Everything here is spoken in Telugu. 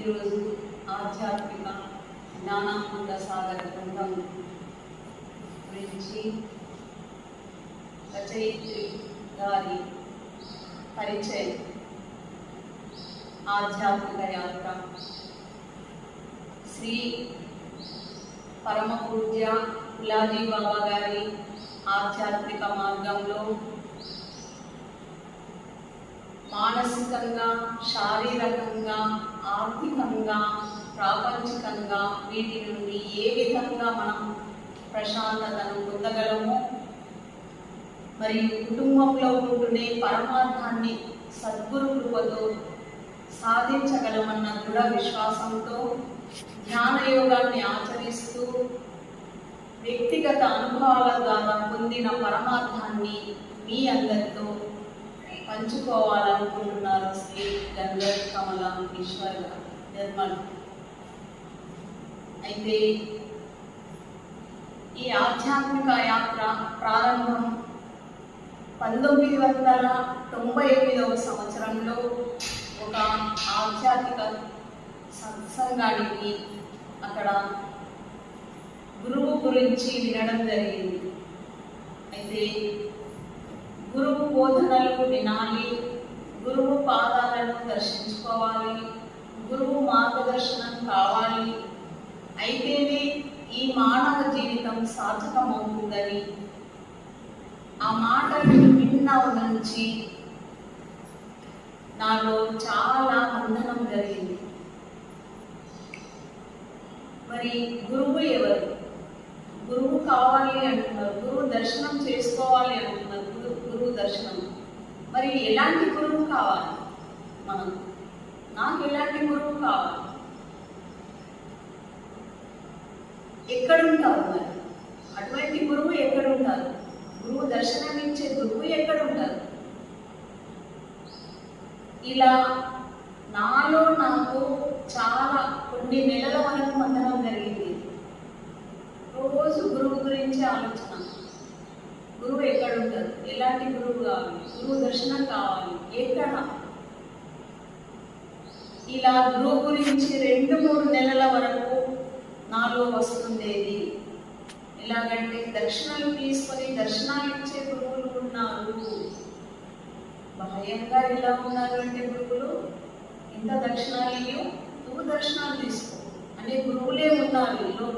ఈరోజు ఆధ్యాత్మిక జ్ఞానానంద సాగర్ బృందం గురించి రచయిత్రి గారి పరిచయం. ఆధ్యాత్మిక యాత్ర. శ్రీ పరమ పూజ్య గులాజీ బాబా గారి ఆధ్యాత్మిక మార్గంలో మానసికంగా శారీరకంగా ఆర్థికంగా ప్రాపంచికంగా వీటి నుండి ఏ విధంగా మనం ప్రశాంతతను పొందగలము మరియు కుటుంబంలో ఉంటూనే పరమార్థాన్ని సద్గురు కృపతో సాధించగలమన్న దృఢ విశ్వాసంతో జ్ఞానయోగాన్ని ఆచరిస్తూ వ్యక్తిగత అనుభవాల ద్వారా పొందిన పరమార్థాన్ని మీ అందరితో పంచుకోవాలనుకుంటున్నారు శ్రీ గంగర్ కమల ఈశ్వర్ నిర్మల్. అయితే ఈ ఆధ్యాత్మిక యాత్ర ప్రారంభం పంతొమ్మిది వందల తొంభై ఎనిమిదవ సంవత్సరంలో ఒక ఆధ్యాత్మిక సత్సంగానికి అక్కడ గురువు గురించి వినడం జరిగింది. అయితే బోధనలు వినాలి. గురువు పాదాలను దర్శించుకోవాలి. గురువు మార్గదర్శనం కావాలి. అయితేనే ఈ మానవ జీవితం సార్థకమవుతుందని. ఆ మాటలను విన్న నుంచి నాలో చాలా బంధనం జరిగింది మరి గురువు ఎవరు? గురువు కావాలి అంటున్నారు. గురువు దర్శనం చేసుకోవాలి అంటున్నారు. గురువు దర్శనం మరి ఎలాంటి గురువు కావాలి? మనం నాకు ఎలాంటి గురువు కావాలి? ఎక్కడుంటారు మరి? అటువంటి గురువు ఎక్కడుంటారు? గురువు దర్శనం ఇచ్చే గురువు ఎక్కడుంటారు? ఇలా నాలో నాకు చాలా కొన్ని నెలల వరకు మందనం జరిగింది. రోజు గురువు గురించి ఆలోచన. ఉంటారు ఎలాంటి గురువు కావాలి గురువు దర్శనం కావాలి. ఎక్కడ ఇలా గురువు గురించి రెండు మూడు నెలల వరకు నాలో వస్తుండేది. ఎలాగంటే దక్షిణలు తీసుకొని దర్శనాలు ఇచ్చే గురువులు ఉన్నారు. భయంగా ఎలా ఉన్నారు అంటే గురువులు? ఇంత దర్శనాలు ఇయ్యు నువ్వు దర్శనాలు తీసుకో. అనే గురువులే ఉన్నారు ఈ లోకం.